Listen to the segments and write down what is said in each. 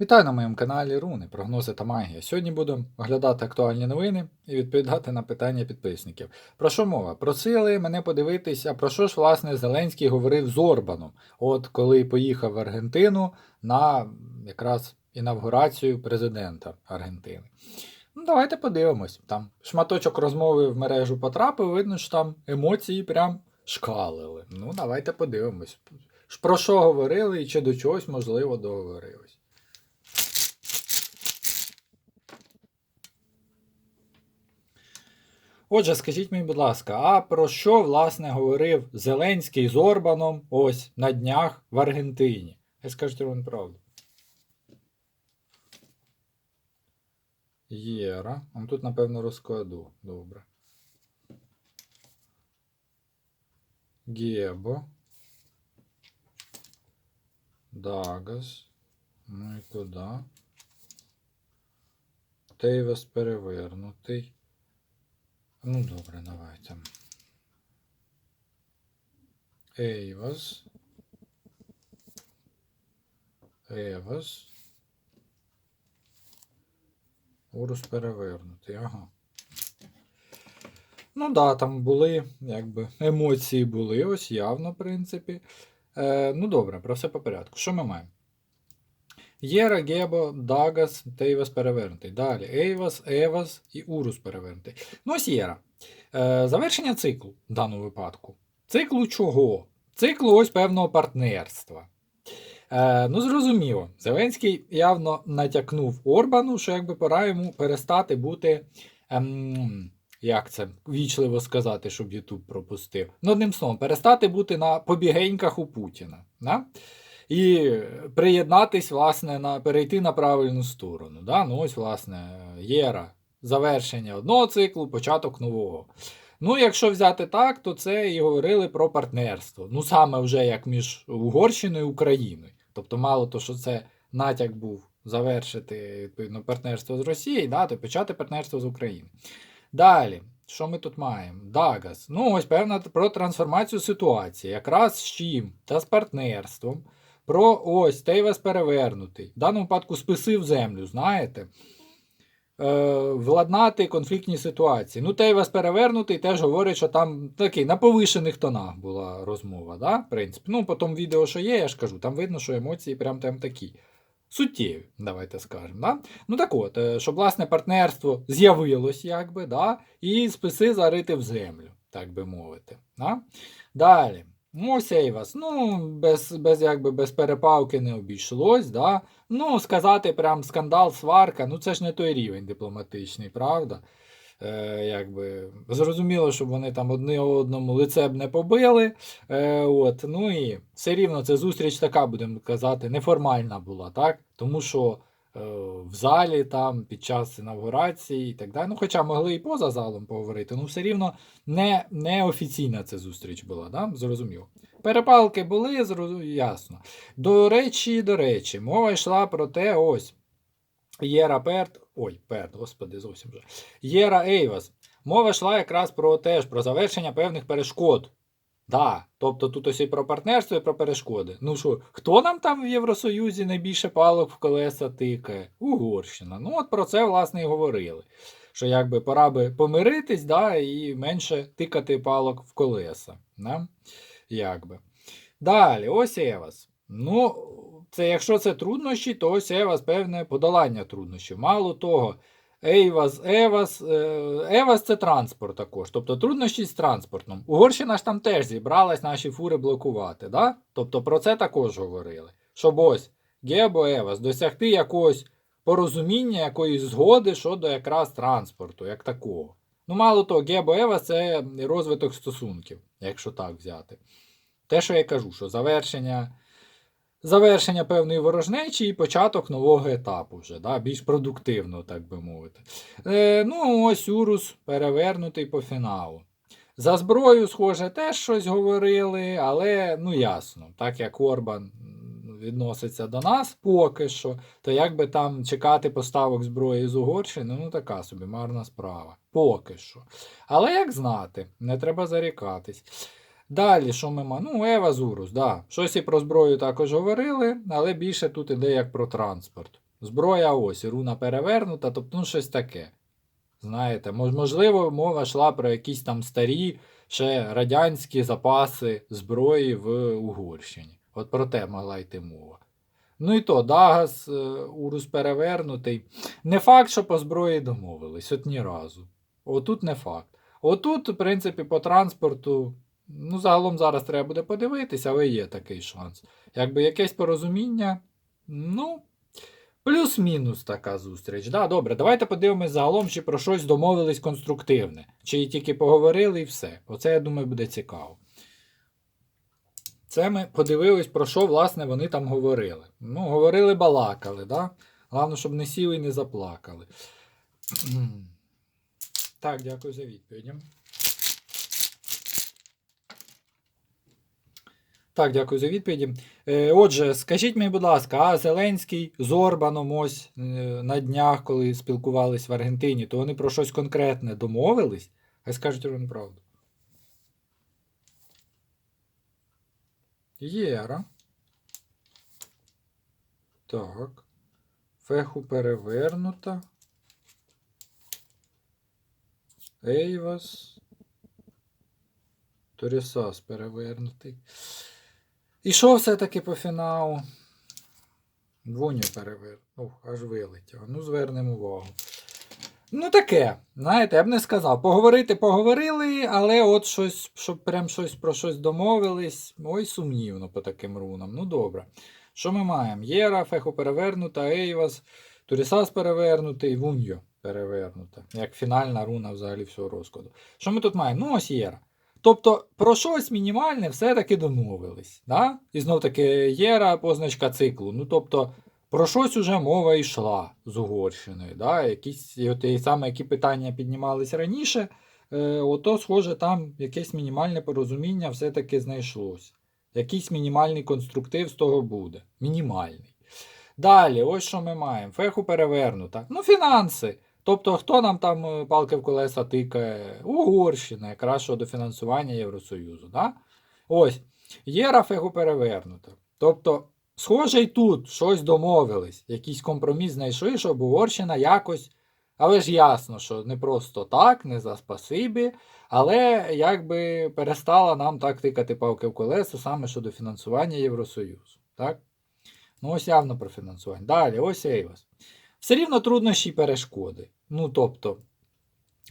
Вітаю на моєму каналі Руни, прогнози та магія. Сьогодні будемо оглядати актуальні новини і відповідати на питання підписників. Про що мова? Просили мене подивитися, про що ж власне Зеленський говорив з Орбаном, от коли поїхав в Аргентину на якраз інавгурацію президента Аргентини. Ну, давайте подивимось. Там шматочок розмови в мережу потрапив, видно, що там емоції прям шкалили. Ну, давайте подивимось. Про що говорили і чи до чогось можливо договорились. Отже, скажіть мені, будь ласка, а про що, власне, говорив Зеленський з Орбаном ось на днях в Аргентині? Ви скажете вам правду. Єра. А тут, напевно, розкладу. Добре. Гебо. Дагас. Ну і куди? Тейвес перевернутий. Ну, добре, давайте. Ейвас. Евас. Урус перевернутий, ага. Ну да, там були, якби, емоції були, ось явно, в принципі. Е, ну добре, про все по порядку. Що ми маємо? Єра, Гебо, Дагас, Тейвас перевернутий. Далі Ейвас, Евас і Урус перевернутий. Ну, ось Єра. Е, завершення циклу в даному випадку. Циклу чого? Циклу ось певного партнерства. Е, ну, зрозуміло, Зеленський явно натякнув Орбану, що якби пора йому перестати бути. Ем, як це вічливо сказати, щоб Ютуб пропустив. Ну, одним словом, перестати бути на побігеньках у Путіна. Да? І приєднатись, власне, на перейти на правильну сторону. Да? Ну, ось, власне, єра. Завершення одного циклу, початок нового. Ну, якщо взяти так, то це і говорили про партнерство. Ну, саме вже як між Угорщиною і Україною. Тобто, мало то, що це натяк був завершити відповідно партнерство з Росією, да, то почати партнерство з Україною. Далі, що ми тут маємо? Дагас. Ну, ось певна про трансформацію ситуації, якраз з чим? Та з партнерством. Про ось Тейвес перевернутий. В даному випадку списи в землю, знаєте. Е, Владнати конфліктні ситуації. Ну, Тейвес перевернутий теж говорить, що там такий на повишених тонах була розмова. Да? В принципі. Ну, по тому відео, що є, я ж кажу, там видно, що емоції прям там такі. Суттєві, давайте скажемо. Да? Ну так от, е, щоб власне партнерство з'явилось, якби, да? і списи зарити в землю, так би мовити. Да? Далі. Ну, Сейвас, ну, без без, якби, без перепалки не обійшлось. Да? Ну, сказати прям скандал, сварка, ну це ж не той рівень дипломатичний, правда? Е, якби, Зрозуміло, щоб вони там одне одному лице б не побили. Е, от, Ну і все рівно це зустріч така, будемо казати, неформальна була, так? Тому що в залі там під час інавгурації і так далі. Ну, хоча могли і поза залом поговорити, ну все рівно не, не офіційна ця зустріч була, да? зрозуміло. Перепалки були, зрозуміло, ясно. До речі, до речі, мова йшла про те, ось. Єра Перт, ой, Перт, господи, зовсім вже. Єра Ейвас. Мова йшла якраз про теж про завершення певних перешкод. Да, тобто тут ось і про партнерство, і про перешкоди. Ну що, хто нам там в Євросоюзі найбільше палок в колеса тикає? Угорщина. Ну, от про це, власне, і говорили. Що якби пора би помиритись, да, і менше тикати палок в колеса. Да? Якби. Далі, ось Евас. Ну, це якщо це труднощі, то ось Евас певне подолання труднощів. Мало того, Ейвас, Евас, е, Евас це транспорт також. Тобто труднощі з транспортом. Угорщина ж там теж зібралась наші фури блокувати. Да? Тобто про це також говорили. Щоб ось Гебо Евас досягти якогось порозуміння, якоїсь згоди щодо якраз транспорту, як такого. Ну, мало того, Гебо Евас це розвиток стосунків, якщо так взяти. Те, що я кажу, що завершення завершення певної ворожнечі і початок нового етапу, вже, да, більш продуктивно, так би мовити. Е, Ну, ось Урус перевернутий по фіналу. За зброю, схоже, теж щось говорили, але ну ясно, так як Орбан відноситься до нас поки що, то як би там чекати поставок зброї з Угорщини, ну така собі марна справа. Поки що. Але як знати, не треба зарікатись. Далі, що ми маємо? Ну, Ева Зурус, да. Щось і про зброю також говорили, але більше тут іде як про транспорт. Зброя ось, руна перевернута, тобто ну щось таке. Знаєте, можливо, мова йшла про якісь там старі ще радянські запаси зброї в Угорщині. От про те могла йти мова. Ну і то, Дагас, е, Урус перевернутий. Не факт, що по зброї домовились, от ні разу. Отут не факт. Отут, в принципі, по транспорту, ну, загалом зараз треба буде подивитися, але є такий шанс. Якби якесь порозуміння, ну, плюс-мінус така зустріч. Да, добре, давайте подивимось загалом, чи про щось домовились конструктивне. Чи тільки поговорили і все. Оце, я думаю, буде цікаво. Це ми подивились, про що, власне, вони там говорили. Ну, говорили, балакали, да? Головне, щоб не сіли і не заплакали. Так, дякую за відповіді. Так, дякую за відповіді. Е, отже, скажіть мені, будь ласка, а Зеленський з Орбаном ось е, на днях, коли спілкувались в Аргентині, то вони про щось конкретне домовились? Хай скажуть вони правду. Єра. Так. Феху перевернута. Ейвас. Торісас перевернутий. І що все-таки по фіналу? Двоню перевер. Ох, аж вилетіло. Ну, звернемо увагу. Ну, таке, знаєте, я б не сказав. Поговорити поговорили, але от щось, щоб прям щось про щось домовились. Ой, сумнівно по таким рунам. Ну, добре. Що ми маємо? Єра, Феху перевернута, Ейвас, Турісас перевернутий, Вуньо перевернута. Як фінальна руна взагалі всього розкладу. Що ми тут маємо? Ну, ось Єра. Тобто про щось мінімальне все-таки домовились. Да? І знов таки Єра позначка циклу. Ну, тобто, про щось уже мова йшла з Угорщиною. Да? Якісь, от, і саме які питання піднімались раніше, е, ото, схоже, там якесь мінімальне порозуміння все-таки знайшлось. Якийсь мінімальний конструктив з того буде. Мінімальний. Далі, ось що ми маємо. Феху перевернута. Ну, фінанси. Тобто, хто нам там е, палки в колеса тикає? Угорщина, якраз щодо фінансування Євросоюзу. Да? Ось, Єра фегу перевернута. Тобто, схоже, і тут щось домовились, якийсь компроміс знайшли, щоб Угорщина якось. Але ж ясно, що не просто так, не за спасибі, але якби перестала нам так тикати палки в колесо саме щодо фінансування Євросоюзу. Так? Ну, ось явно про фінансування. Далі, ось Ейвас. Все рівно труднощі і перешкоди. Ну, тобто,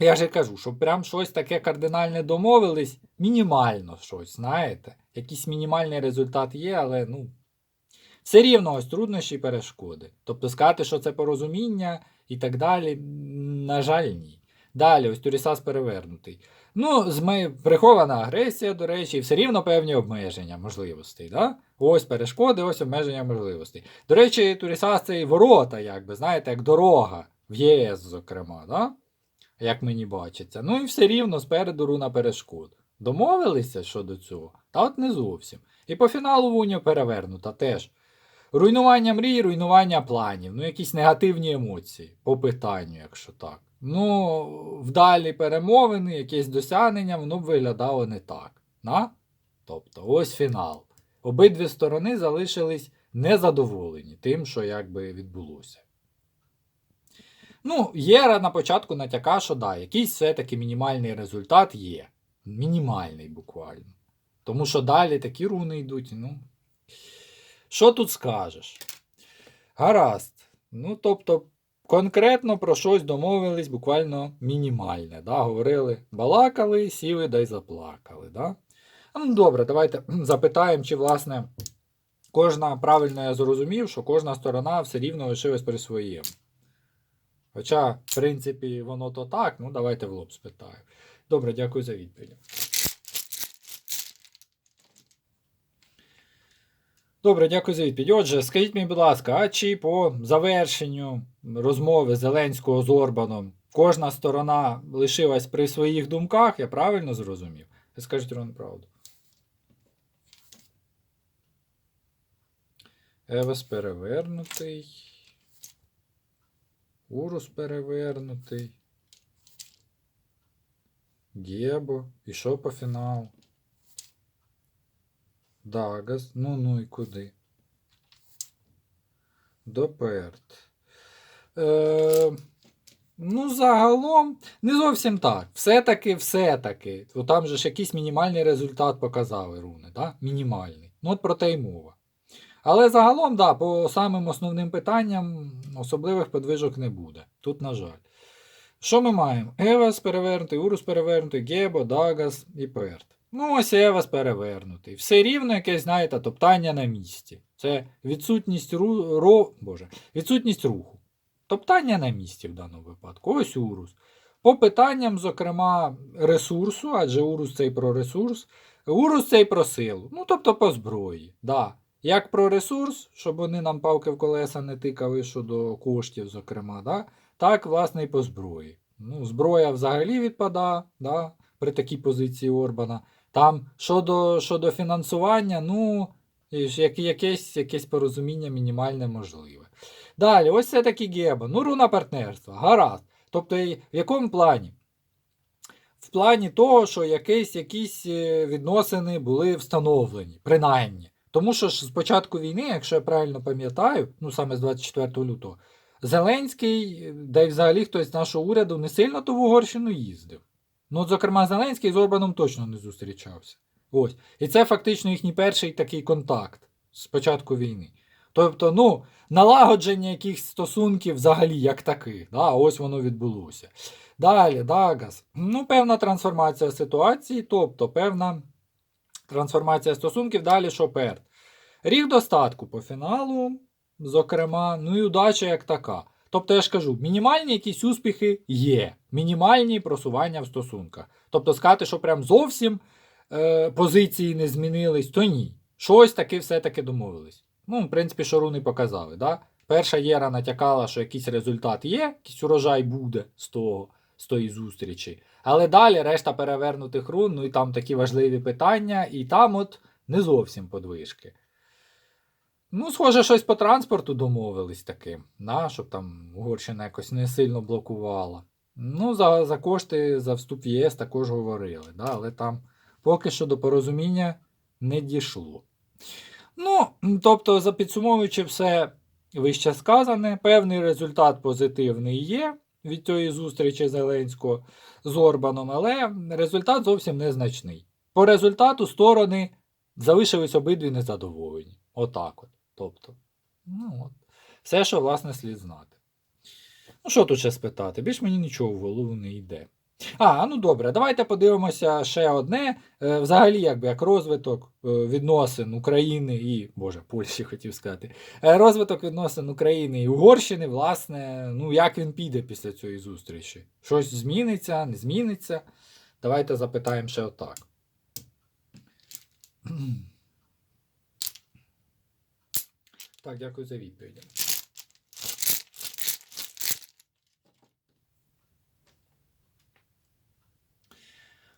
я ж кажу, що прям щось таке кардинальне домовились, мінімально щось, знаєте. Якийсь мінімальний результат є, але ну. Все рівно ось труднощі і перешкоди. Тобто сказати, що це порозуміння і так далі, на жаль, ні. Далі, ось Турісас перевернутий. Ну, прихована агресія, до речі, все рівно певні обмеження можливостей. Да? Ось перешкоди, ось обмеження можливостей. До речі, Турісас це і ворота, якби, знаєте, як дорога в ЄС, зокрема, да? як мені бачиться. Ну і все рівно спереду руна перешкод. Домовилися щодо цього? Та от не зовсім. І по фіналу Вуня перевернута теж. Руйнування мрій, руйнування планів, ну якісь негативні емоції по питанню, якщо так. Ну, вдалі перемовини, якесь досягнення, воно б виглядало не так. На? Тобто, ось фінал. Обидві сторони залишились незадоволені тим, що якби відбулося. Ну, Єра на початку натяка, що да, якийсь все-таки мінімальний результат є. Мінімальний буквально. Тому що далі такі руни йдуть. ну... Що тут скажеш? Гаразд. Ну, тобто, конкретно про щось домовились буквально мінімальне. Да? Говорили, балакали, сіли да й заплакали. Да? Ну, добре, давайте запитаємо, чи, власне, кожна, правильно я зрозумів, що кожна сторона все рівно лишилась при своєму. Хоча, в принципі, воно то так, ну давайте в лоб спитаю. Добре, дякую за відповідь. Добре, дякую за відповідь. Отже, скажіть мені, будь ласка, а чи по завершенню розмови Зеленського з Орбаном кожна сторона лишилась при своїх думках, я правильно зрозумів? Скажіть Рон правду. Евес перевернутий. Урус перевернутий. Гебо. Що по фіналу? Дагас. Ну ну і куди? Доперт. Е, ну, загалом, не зовсім так. Все-таки, все-таки. Там же ж якийсь мінімальний результат показали руни, да? мінімальний. Ну, от про те й мова. Але загалом, да, по самим основним питанням особливих подвижок не буде. Тут, на жаль. Що ми маємо? Евас перевернутий, Урус перевернутий, Гебо, Дагас і Перт. Ну, ось Евас перевернутий. Все рівно якесь, знаєте, топтання на місці. Це відсутність, ру... ро... Боже, відсутність руху. Топтання на місці в даному випадку. Ось Урус. По питанням, зокрема, ресурсу, адже Урус це і про ресурс, Урус це і про силу. Ну, тобто по зброї. Да. Як про ресурс, щоб вони нам палки в колеса не тикали щодо коштів, зокрема, да? так, власне, і по зброї. Ну, зброя взагалі відпадає да? при такій позиції Орбана. Там щодо, щодо фінансування, ну, як, якесь, якесь порозуміння мінімальне можливе. Далі, ось це таки Геба. Ну, руна партнерства. Гаразд. Тобто, в якому плані? В плані того, що якісь, якісь е, відносини були встановлені, принаймні. Тому що ж з початку війни, якщо я правильно пам'ятаю, ну саме з 24 лютого, Зеленський, да й взагалі хтось з нашого уряду не сильно то в Угорщину їздив. Ну, зокрема, Зеленський з Орбаном точно не зустрічався. Ось. І це фактично їхній перший такий контакт з початку війни. Тобто, ну, налагодження якихось стосунків взагалі як таких. Да, ось воно відбулося. Далі, Дагас. Ну, певна трансформація ситуації, тобто певна трансформація стосунків. Далі що перт. Ріг достатку по фіналу, зокрема, ну і удача як така. Тобто, я ж кажу, мінімальні якісь успіхи є, мінімальні просування в стосунках. Тобто, сказати, що прям зовсім е, позиції не змінились, то ні. Щось таки все-таки домовились. Ну, в принципі, що руни показали. Да? Перша єра натякала, що якийсь результат є, якийсь урожай буде з того, з тої зустрічі. Але далі решта перевернутих рун, ну і там такі важливі питання, і там от не зовсім подвижки. Ну, схоже, щось по транспорту домовились таки, да, щоб там Угорщина якось не сильно блокувала. Ну, за, за кошти за вступ в ЄС також говорили, да, але там поки що до порозуміння не дійшло. Ну, тобто, за підсумовуючи все вище сказане, певний результат позитивний є від цієї зустрічі Зеленського з Орбаном, але результат зовсім незначний. По результату сторони залишились обидві незадоволені. Отак от. Тобто, ну от. Все, що власне слід знати. Ну, що тут ще спитати? Більш мені нічого в голову не йде. А, ну добре, давайте подивимося ще одне. Е, Взагалі, якби як розвиток е, відносин України і, Боже, Польщі хотів сказати. Е, Розвиток відносин України і Угорщини, власне, ну як він піде після цієї зустрічі? Щось зміниться, не зміниться? Давайте запитаємо ще отак. Так, дякую за відповідь.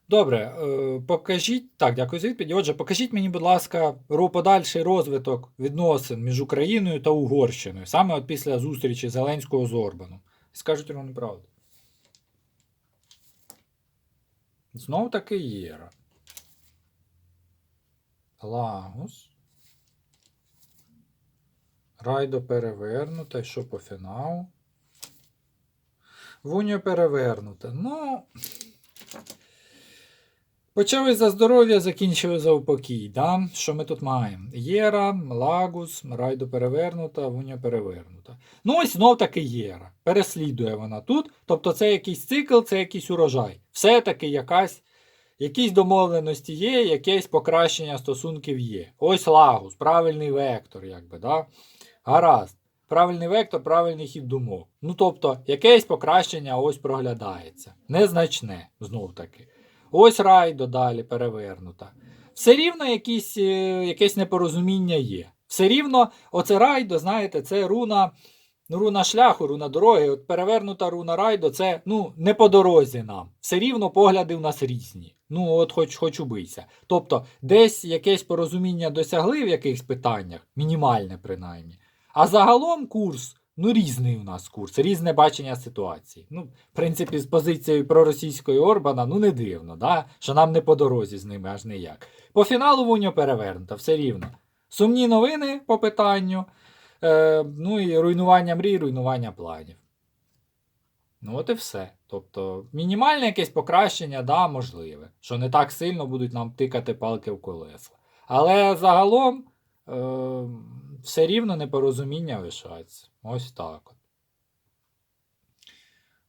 Добре, е, покажіть. Так, дякую за відповідь. Отже, покажіть мені, будь ласка, подальший розвиток відносин між Україною та Угорщиною, саме от після зустрічі Зеленського з Орбаном. Скажуть вам неправду. Знов таки Єра. Лагус. Райдо перевернута. І що по фіналу? Вуньо перевернута. Ну. Почали за здоров'я, закінчили за упокій. Да? Що ми тут маємо? Єра, Лагус, Райдо перевернута, Вуня перевернута. Ну ось знов таки Єра. Переслідує вона тут. Тобто це якийсь цикл, це якийсь урожай. Все-таки якась, якісь домовленості є, якесь покращення стосунків є. Ось Лагус, правильний вектор, якби, да? Гаразд. Правильний вектор, правильний хід думок. Ну тобто, якесь покращення ось проглядається. Незначне, знов таки. Ось райдо далі перевернута. Все рівно якісь, е, якесь непорозуміння є. Все рівно, оце райдо, знаєте, це руна, ну, руна шляху, руна дороги. От перевернута руна райдо, це ну, не по дорозі нам. Все рівно погляди в нас різні. Ну, от хоч хоч убийся. Тобто, десь якесь порозуміння досягли в якихось питаннях, мінімальне принаймні. А загалом курс, ну різний у нас курс, різне бачення ситуації. Ну, в принципі, з позицією проросійської Орбана, ну не дивно, да? що нам не по дорозі з ними аж ніяк. По фіналу Вуньо перевернуто, все рівно. Сумні новини по питанню. Е, ну і руйнування мрій, руйнування планів. Ну, от і все. Тобто, мінімальне якесь покращення, да, можливе. Що не так сильно будуть нам тикати палки в колеса. Але загалом е- все рівно непорозуміння лишається. Ось так от.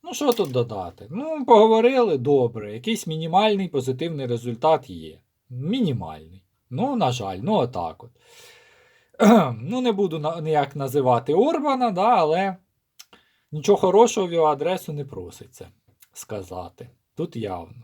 Ну, що тут додати? Ну, поговорили добре. Якийсь мінімальний позитивний результат є. Мінімальний. Ну, на жаль, ну отак от. Ну, не буду ніяк називати Орбана, да, але нічого хорошого в його адресу не проситься сказати. Тут явно.